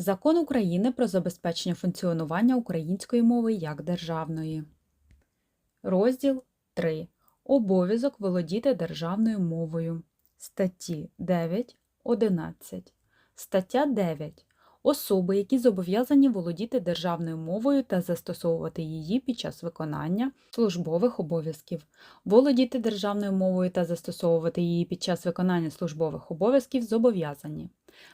Закон України про забезпечення функціонування української мови як державної. Розділ 3. Обов'язок володіти державною мовою. Статті 9, 11. Стаття 9. Особи, які зобов'язані володіти державною мовою та застосовувати її під час виконання службових обов'язків. Володіти державною мовою та застосовувати її під час виконання службових обов'язків зобов'язані.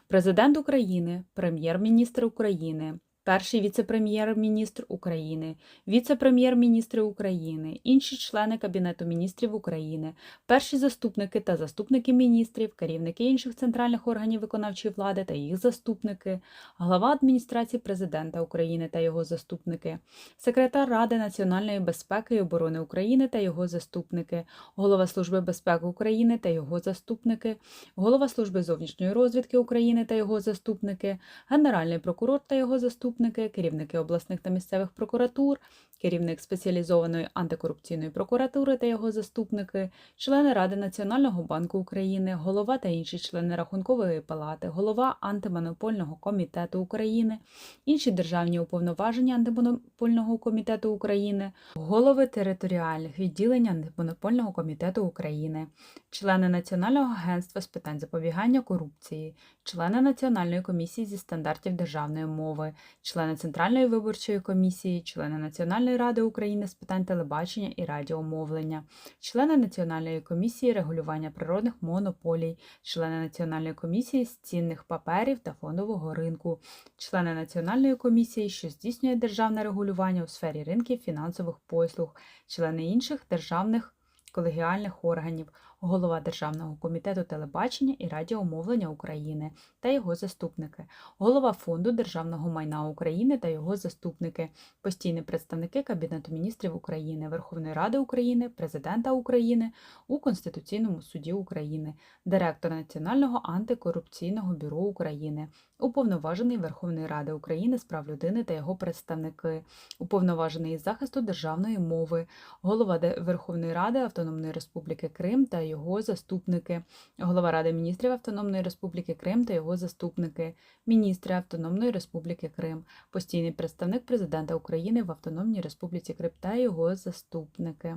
Президент України, Прем'єр-міністр України, Перший віце-прем'єр-міністр України, віце-прем'єр-міністри України, інші члени Кабінету міністрів України, перші заступники та заступники міністрів, керівники інших центральних органів виконавчої влади та їх заступники, глава адміністрації президента України та його заступники, секретар Ради національної безпеки і оборони України та його заступники, голова Служби безпеки України та його заступники, голова Служби зовнішньої розвідки України та його заступники, генеральний прокурор та його заступники, керівники обласних та місцевих прокуратур, керівник спеціалізованої антикорупційної прокуратури та його заступники, члени Ради Національного банку України, голова та інші члени Рахункової палати, голова антимонопольного комітету України, інші державні уповноважені антимонопольного комітету України, голови територіальних відділень антимонопольного комітету України, члени Національного агентства з питань запобігання корупції, члени Національної комісії зі стандартів державної мови, члени Центральної виборчої комісії, члени Національної ради України з питань телебачення і радіомовлення, члени Національної комісії регулювання природних монополій, члени Національної комісії з цінних паперів та фондового ринку, члени Національної комісії, що здійснює державне регулювання у сфері ринків фінансових послуг, члени інших державних колегіальних органів, голова Державного комітету телебачення і радіомовлення України та його заступники, голова Фонду державного майна України та його заступники, постійні представники Кабінету міністрів України, Верховної Ради України, Президента України у Конституційному суді України, директор Національного антикорупційного бюро України, уповноважений Верховної Ради України з прав людини та його представники, уповноважений із захисту державної мови, голова Верховної Ради Автономної Республіки Крим та його заступники, голова Ради міністрів Автономної Республіки Крим та його заступники, міністри Автономної Республіки Крим, постійний представник президента України в Автономній Республіці Крим та його заступники.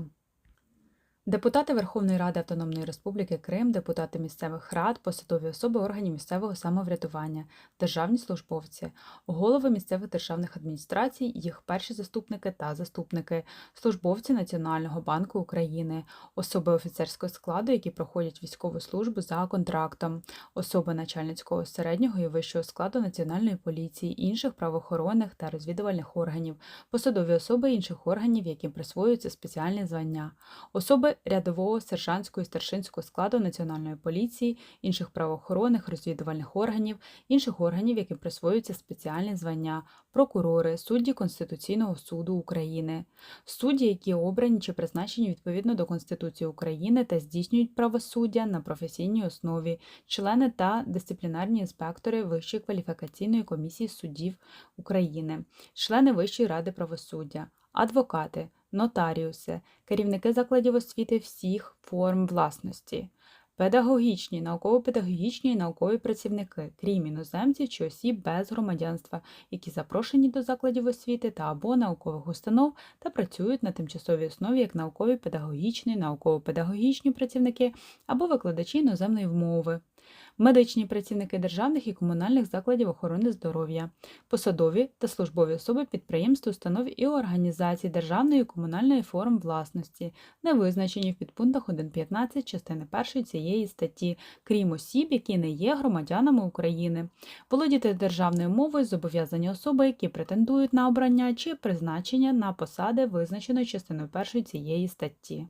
Депутати Верховної Ради Автономної Республіки Крим, депутати місцевих рад, посадові особи органів місцевого самоврядування, державні службовці, голови місцевих державних адміністрацій, їх перші заступники та заступники, службовці Національного банку України, особи офіцерського складу, які проходять військову службу за контрактом, особи начальницького середнього і вищого складу Національної поліції, інших правоохоронних та розвідувальних органів, посадові особи інших органів, яким присвоюються спеціальні звання, особи рядового, сержантського і старшинського складу Національної поліції, інших правоохоронних розвідувальних органів, інших органів, яким присвоюються спеціальні звання, прокурори, судді Конституційного суду України, судді, які обрані чи призначені відповідно до Конституції України та здійснюють правосуддя на професійній основі, члени та дисциплінарні інспектори Вищої кваліфікаційної комісії суддів України, члени Вищої ради правосуддя, адвокати, нотаріуси, керівники закладів освіти всіх форм власності, педагогічні, науково-педагогічні і наукові працівники, крім іноземців чи осіб без громадянства, які запрошені до закладів освіти та або наукових установ та працюють на тимчасовій основі як наукові педагогічні, науково-педагогічні працівники або викладачі іноземної мови. Медичні працівники державних і комунальних закладів охорони здоров'я, посадові та службові особи підприємств, установ і організацій державної і комунальної форм власності, не визначені в підпунктах 1.15 частини 1 цієї статті, крім осіб, які не є громадянами України. Володіти державною мовою зобов'язані особи, які претендують на обрання чи призначення на посади, визначеної частиною 1 цієї статті.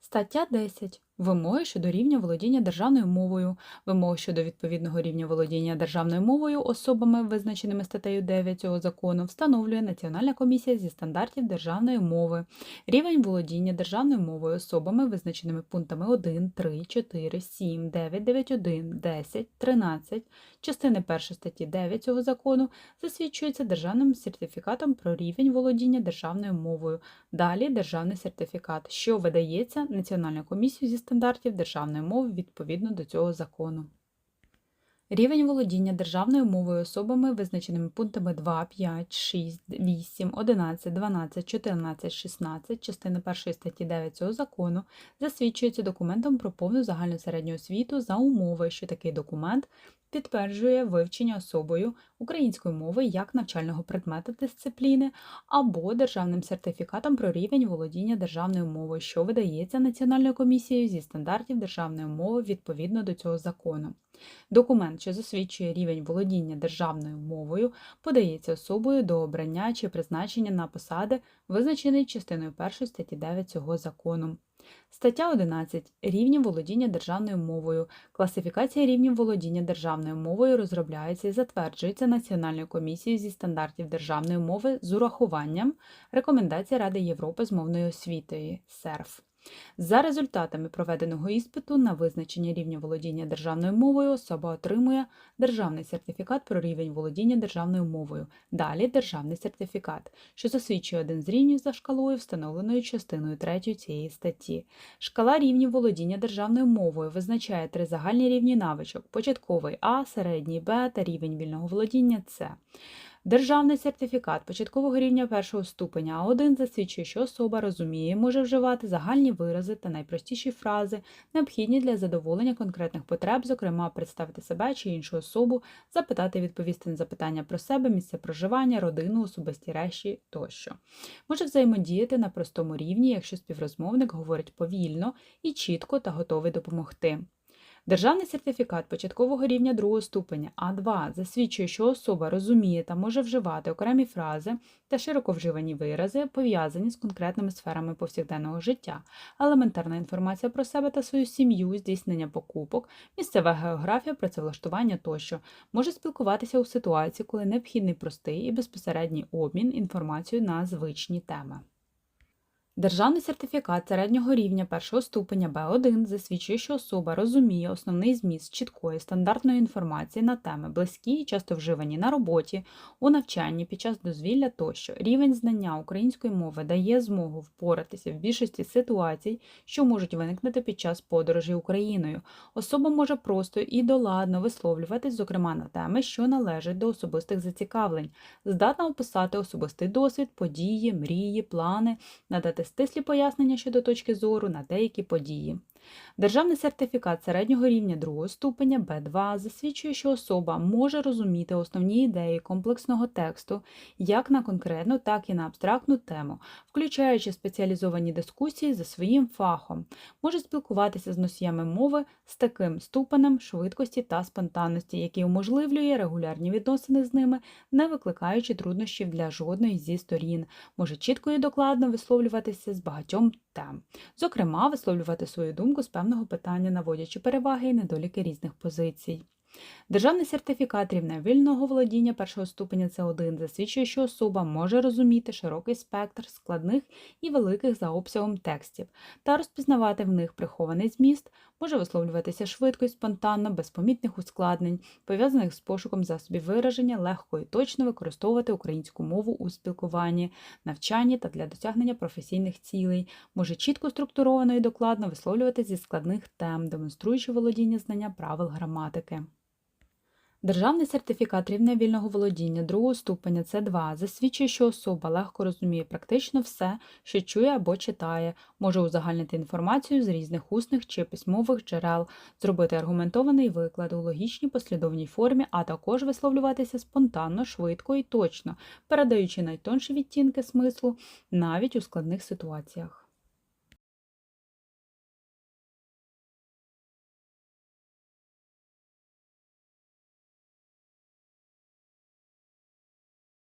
Стаття 10. Вимоги щодо рівня володіння державною мовою, вимоги щодо відповідного рівня володіння державною мовою особами, визначеними статтею 9 цього закону, встановлює Національна комісія зі стандартів державної мови. Рівень володіння державною мовою особами, визначеними пунктами 1, 3, 4, 7, 9, 9, 1, 10, 13, частини 1 статті 9 цього закону, засвідчується державним сертифікатом про рівень володіння державною мовою. Далі державний сертифікат, що видається Національною комісією зі стандартів державної мови відповідно до цього закону. Рівень володіння державною мовою особами, визначеними пунктами 2, 5, 6, 8, 11, 12, 14, 16 частини 1 статті 9 цього закону засвідчується документом про повну загальну середню освіту за умови, що такий документ підтверджує вивчення особою української мови як навчального предмета дисципліни або державним сертифікатом про рівень володіння державною мовою, що видається Національною комісією зі стандартів державної мови відповідно до цього закону. Документ, що засвідчує рівень володіння державною мовою, подається особою до обрання чи призначення на посади, визначений частиною 1 статті 9 цього закону. Стаття 11. Рівні володіння державною мовою. Класифікація рівнів володіння державною мовою розробляється і затверджується Національною комісією зі стандартів державної мови з урахуванням рекомендацій Ради Європи з мовною освітою СЕРФ. За результатами проведеного іспиту на визначення рівня володіння державною мовою особа отримує державний сертифікат про рівень володіння державною мовою. Далі державний сертифікат, що засвідчує один з рівнів за шкалою, встановленою частиною 3 цієї статті. Шкала рівнів володіння державною мовою визначає три загальні рівні навичок: початковий А, середній Б та рівень вільного володіння С. Державний сертифікат початкового рівня першого ступеня А1 засвідчує, що особа розуміє, може вживати загальні вирази та найпростіші фрази, необхідні для задоволення конкретних потреб, зокрема представити себе чи іншу особу, запитати відповісти на запитання про себе, місце проживання, родину, особисті речі тощо. Може взаємодіяти на простому рівні, якщо співрозмовник говорить повільно і чітко та готовий допомогти. Державний сертифікат початкового рівня другого ступеня А2 засвідчує, що особа розуміє та може вживати окремі фрази та широко вживані вирази, пов'язані з конкретними сферами повсякденного життя, елементарна інформація про себе та свою сім'ю, здійснення покупок, місцева географія, працевлаштування тощо, може спілкуватися у ситуації, коли необхідний простий і безпосередній обмін інформацією на звичні теми. Державний сертифікат середнього рівня першого ступеня Б1 засвідчує, що особа розуміє основний зміст чіткої стандартної інформації на теми близькі і часто вживані на роботі, у навчанні під час дозвілля тощо. Рівень знання української мови дає змогу впоратися в більшості ситуацій, що можуть виникнути під час подорожі Україною. Особа може просто і доладно висловлюватись, зокрема на теми, що належать до особистих зацікавлень, здатна описати особистий досвід, події, мрії, плани, надати стислі пояснення щодо точки зору на деякі події. Державний сертифікат середнього рівня другого ступеня Б2 засвідчує, що особа може розуміти основні ідеї комплексного тексту як на конкретну, так і на абстрактну тему, включаючи спеціалізовані дискусії за своїм фахом, може спілкуватися з носіями мови з таким ступенем швидкості та спонтанності, який уможливлює регулярні відносини з ними, не викликаючи труднощів для жодної зі сторін, може чітко і докладно висловлюватися з багатьом тем, зокрема, висловлювати свою думку з певного питання, наводячи переваги і недоліки різних позицій. Державний сертифікат рівня вільного володіння першого ступеня С1 засвідчує, що особа може розуміти широкий спектр складних і великих за обсягом текстів та розпізнавати в них прихований зміст, може висловлюватися швидко і спонтанно, без помітних ускладнень, пов'язаних з пошуком засобів вираження, легко і точно використовувати українську мову у спілкуванні, навчанні та для досягнення професійних цілей, може чітко структуровано і докладно висловлюватися зі складних тем, демонструючи володіння знання правил граматики. Державний сертифікат рівня вільного володіння другого ступеня С2 засвідчує, що особа легко розуміє практично все, що чує або читає, може узагальнити інформацію з різних усних чи письмових джерел, зробити аргументований виклад у логічній послідовній формі, а також висловлюватися спонтанно, швидко і точно, передаючи найтонші відтінки смислу навіть у складних ситуаціях.